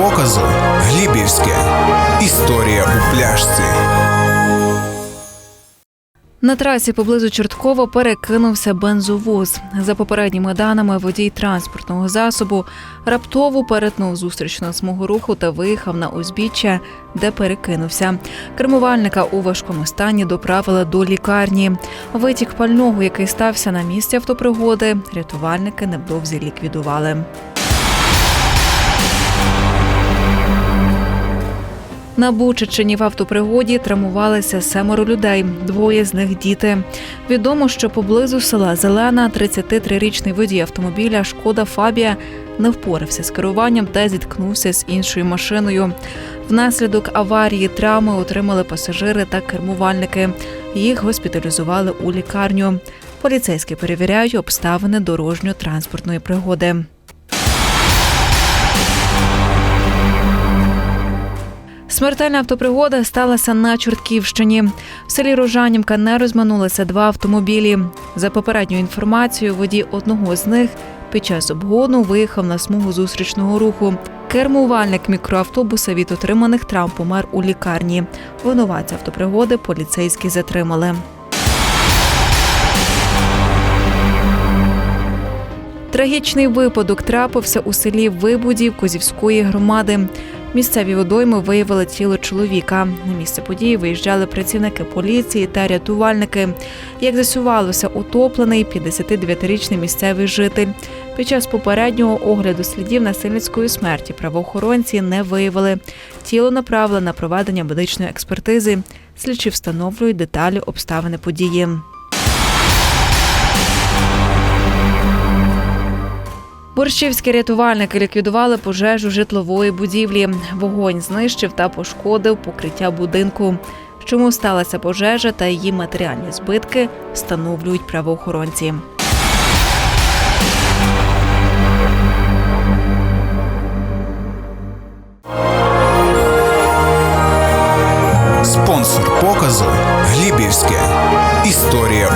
показу Глібівське. Історія у пляшці. На трасі поблизу Чорткова перекинувся бензовоз. За попередніми даними, водій транспортного засобу раптово перетнув зустрічну смугу руху та виїхав на узбіччя, де перекинувся. Кермувальника у важкому стані доправили до лікарні. Витік пального, який стався на місці автопригоди, рятувальники невдовзі ліквідували. На Бучичині в автопригоді травмувалися семеро людей. Двоє з них діти. Відомо, що поблизу села Зелена 33-річний водій автомобіля Шкода Фабія не впорався з керуванням та зіткнувся з іншою машиною. Внаслідок аварії травми отримали пасажири та кермувальники. Їх госпіталізували у лікарню. Поліцейські перевіряють обставини дорожньо-транспортної пригоди. Смертельна автопригода сталася на Чортківщині. В селі Рожанівка не розминулися два автомобілі. За попередньою інформацією, водій одного з них під час обгону виїхав на смугу зустрічного руху. Кермувальник мікроавтобуса від отриманих травм помер у лікарні. Винуватця автопригоди поліцейські затримали. Трагічний випадок трапився у селі Вибудів Козівської громади. Місцеві водойми виявили тіло чоловіка. На місце події виїжджали працівники поліції та рятувальники. Як з'ясувалося, утоплений 59-річний місцевий житель. Під час попереднього огляду слідів насильницької смерті правоохоронці не виявили. Тіло направили на проведення медичної експертизи. Слідчі встановлюють деталі обставини події. Борщівські рятувальники ліквідували пожежу житлової будівлі. Вогонь знищив та пошкодив покриття будинку. Чому сталася пожежа та її матеріальні збитки, встановлюють правоохоронці. Спонсор показу Глібівське. Історія